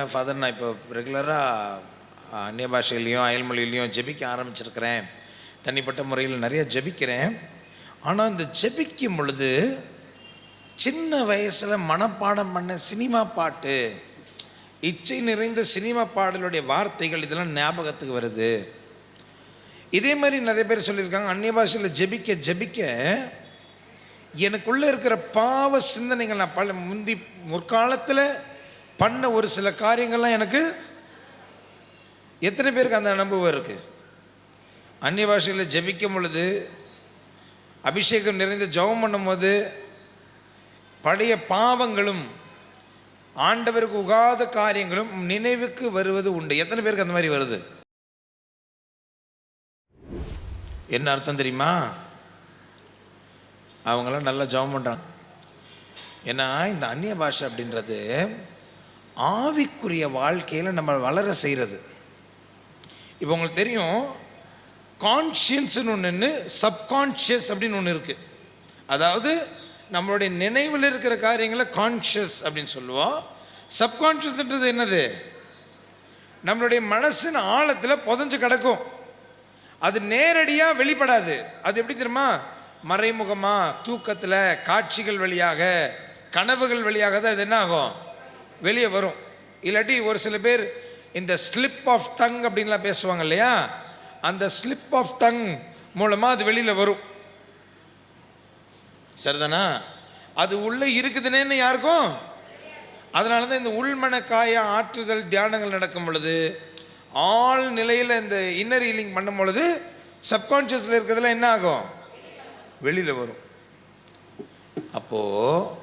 Father நான் இப்போ ரெகுலராக அந்நிய பாஷையிலையும் அயல்மொழியிலையும் ஜெபிக்க ஆரம்பிச்சிருக்கிறேன். தனிப்பட்ட முறையில் நிறைய ஜெபிக்கிறேன். ஆனால் இந்த ஜெபிக்கும் பொழுது சின்ன வயசில் மனப்பாடம் பண்ண சினிமா பாட்டு இச்சை நிறைந்த சினிமா பாடலுடைய வார்த்தைகள் இதெல்லாம் ஞாபகத்துக்கு வருது. இதே மாதிரி நிறைய பேர் சொல்லியிருக்காங்க அந்நிய பாஷையில் ஜெபிக்க ஜெபிக்க எனக்குள்ளே இருக்கிற பாவ சிந்தனைகள் நான் பல முந்தி முற்காலத்தில் பண்ண ஒரு சில காரியங்கள்லாம் எனக்கு எத்தனை பேருக்கு அந்த அனுபவம் இருக்குது அந்நிய பாஷையில் ஜபிக்கும் பொழுது அபிஷேகம் நிறைந்து ஜெபம் பண்ணும்போது பழைய பாவங்களும் ஆண்டவருக்கு உகாத காரியங்களும் நினைவுக்கு வருவது உண்டு. எத்தனை பேருக்கு அந்த மாதிரி வருது? என்ன அர்த்தம் தெரியுமா? அவங்களாம் நல்லா ஜெபம் பண்ணுறாங்க ஏன்னா இந்த அந்நிய பாஷை அப்படின்றது ஆவிக்குரிய வாழ்க்கையில் நம்ம வளர செய்கிறது இப்போ உங்களுக்கு தெரியும் கான்ஷியன்ஸ்னு ஒன்று சப்கான்ஷியஸ் அப்படின்னு ஒன்று இருக்குது அதாவது நம்மளுடைய நினைவில் இருக்கிற காரியங்களை கான்ஷியஸ் அப்படின்னு சொல்லுவோம். சப்கான்ஷியஸ்ன்றது என்னது? நம்மளுடைய மனசின் ஆழத்தில் புதஞ்சு கிடக்கும். அது நேரடியாக வெளிப்படாது. அது எப்படி தெரியுமா? மறைமுகமாக தூக்கத்தில் காட்சிகள் வழியாக கனவுகள் வழியாக தான் அது என்ன ஆகும்? வெளியே வரும். இல்லாட்டி ஒரு சில பேர் இந்த ஸ்லிப் ஆஃப் டங் அப்படின்லாம் பேசுவாங்க இல்லையா? அந்த ஸ்லிப் ஆஃப் டங் மூலமாக அது வெளியில் வரும். சரிதானா? அது உள்ளே இருக்குதுன்னு யாருக்கும்? அதனால தான் இந்த உள்மனக்காய ஆற்றுதல் தியானங்கள் நடக்கும் பொழுது ஆள் நிலையில் இந்த இன்னர் ஹீலிங் பண்ணும் பொழுது சப்கான்ஷியஸில் இருக்கிறதுல என்ன ஆகும்? வெளியில் வரும். அப்போது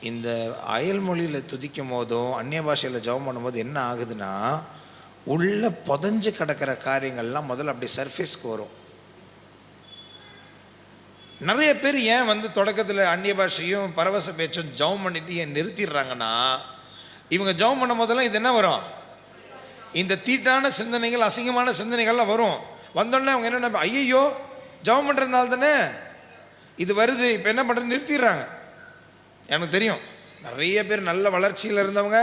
இந்த அயல் மொழியில் துதிக்கும் போதும் அந்நிய பாஷையில் ஜபம் பண்ணும்போது என்ன ஆகுதுன்னா உள்ள புதஞ்சு கிடக்கிற காரியங்கள்லாம் முதல்ல அப்படி சர்ஃபேஸ்க்கு வரும். நிறைய பேர் ஏன் வந்து தொடக்கத்தில் அந்நிய பாஷையும் பரவச பேச்சும் ஜவம் பண்ணிட்டு ஏன் நிறுத்திடுறாங்கன்னா இவங்க ஜெபம் பண்ணும் போதெல்லாம் இது என்ன வரும்? இந்த தீட்டான சிந்தனைகள் அசிங்கமான சிந்தனைகள்லாம் வரும். வந்தோடனே அவங்க என்ன ஐயையோ ஜெபம் பண்ணுறதுனால தானே இது வருது இப்போ என்ன பண்ணுறது நிறுத்திடுறாங்க. எனக்கு தெரியும். நிறைய பேர் நல்ல வளர்ச்சியில் இருந்தவங்க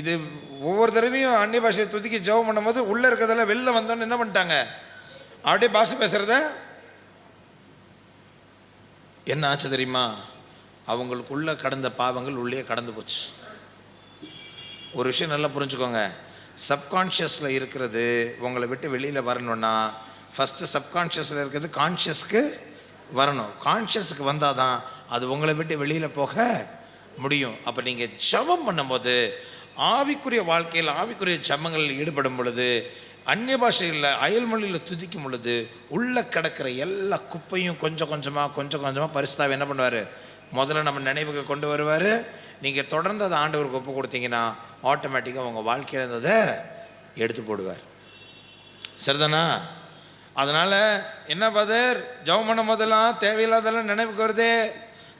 இது ஒவ்வொரு தடவையும் அந்நிய பாஷையை துதிக்கி ஜெபம் பண்ணும்போது உள்ளே இருக்கிறதெல்லாம் வெளில வந்தோன்னு என்ன பண்ணிட்டாங்க? அப்படியே பாஷை பேசுகிறத என்ன ஆச்சு தெரியுமா? அவங்களுக்குள்ளே கடந்த பாவங்கள் உள்ளே கடந்து போச்சு. ஒரு விஷயம் நல்லா புரிஞ்சுக்கோங்க. சப்கான்ஷியஸில் இருக்கிறது உங்களை விட்டு வெளியில் வரணும்னா ஃபஸ்ட்டு சப்கான்ஷியஸில் இருக்கிறது கான்ஷியஸ்க்கு வரணும். கான்ஷியஸுக்கு வந்தால் தான் அது உங்களை விட்டு வெளியில் போக முடியும். அப்போ நீங்கள் ஜபம் பண்ணும்போது ஆவிக்குரிய வாழ்க்கையில் ஆவிக்குரிய ஜபங்களில் ஈடுபடும் பொழுது அந்நிய பாஷையில் அயல்மொழியில் துதிக்கும் பொழுது உள்ளே கிடக்கிற எல்லா குப்பையும் கொஞ்சம் கொஞ்சமாக கொஞ்சம் கொஞ்சமாக பரிசுதாவை என்ன பண்ணுவார்? முதல்ல நம்ம நினைவுக்கு கொண்டு வருவார். நீங்கள் தொடர்ந்து அதை ஆண்டவருக்கு ஒப்பு கொடுத்தீங்கன்னா ஆட்டோமேட்டிக்காக உங்கள் வாழ்க்கையில் இருந்ததை எடுத்து போடுவார். சரிதானா? அதனால் என்ன பதர் ஜெபம் பண்ணும் போதெல்லாம் தேவையில்லாதெல்லாம் நினைவுக்கு வருதே?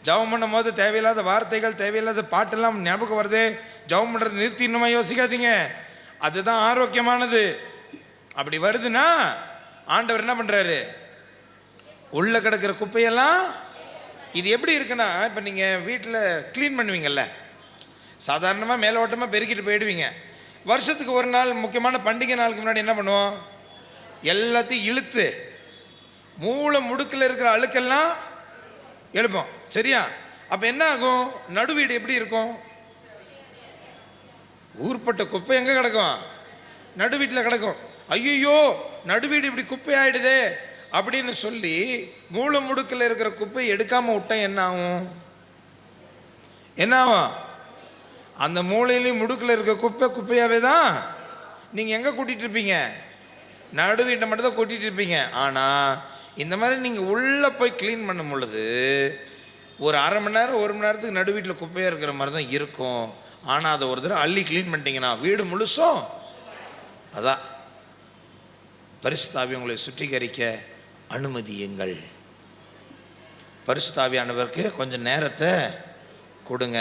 ஜெபம் பண்ணும் போது தேவையில்லாத வார்த்தைகள் தேவையில்லாத பாட்டெல்லாம் ஞாபகம் வருது? ஜெபம் பண்ணுறது நிறுத்திடணுமா யோசிக்காதீங்க. அதுதான் ஆரோக்கியமானது. அப்படி வருதுன்னா ஆண்டவர் என்ன பண்ணுறாரு உள்ளே கிடக்கிற குப்பையெல்லாம் இது எப்படி இருக்குன்னா இப்போ நீங்கள் வீட்டில் க்ளீன் பண்ணுவீங்கல்ல. சாதாரணமாக மேலோட்டமாக பெருக்கிட்டு போயிடுவீங்க. வருஷத்துக்கு ஒரு நாள் முக்கியமான பண்டிகை நாளுக்கு முன்னாடி என்ன பண்ணுவோம்? எல்லாத்தையும் இழுத்து மூளை முடுக்கில் இருக்கிற அழுக்கெல்லாம் எழுப்போம். சரியா? அப்போ என்ன ஆகும் நடுவீடு எப்படி இருக்கும்? ஊர்பட்ட குப்பை எங்கே கிடக்கும்? நடு வீட்டில் கிடக்கும். ஐயோ நடுவீடு இப்படி குப்பை ஆயிடுதே அப்படின்னு சொல்லி மூளை முடுக்கில் இருக்கிற குப்பையை எடுக்காமல் விட்டேன் என்ன ஆகும்? என்ன ஆகும்? அந்த மூளையிலையும் முடுக்கில் இருக்க குப்பை குப்பையாகவே தான். நீங்கள் எங்கே கூட்டிகிட்டு இருப்பீங்க? நடு வீட்டை மட்டும் கூட்டிகிட்டு இருப்பீங்க. ஆனால் இந்த மாதிரி நீங்கள் உள்ளே போய் க்ளீன் பண்ணும் பொழுது ஒரு அரை மணி நேரம் ஒரு மணி நேரத்துக்கு நடு வீட்டில் குப்பையாக இருக்கிற மாதிரி தான் இருக்கும். ஆனால் அதை ஒரு தடவை அள்ளி க்ளீன் பண்ணிட்டீங்கன்னா வீடு முழுசும் அதான். பரிசுத்தாவி உங்களை சுத்திகரிக்க அனுமதியுங்கள். பரிசுத்தாவியானவருக்கு கொஞ்சம் நேரத்தை கொடுங்க.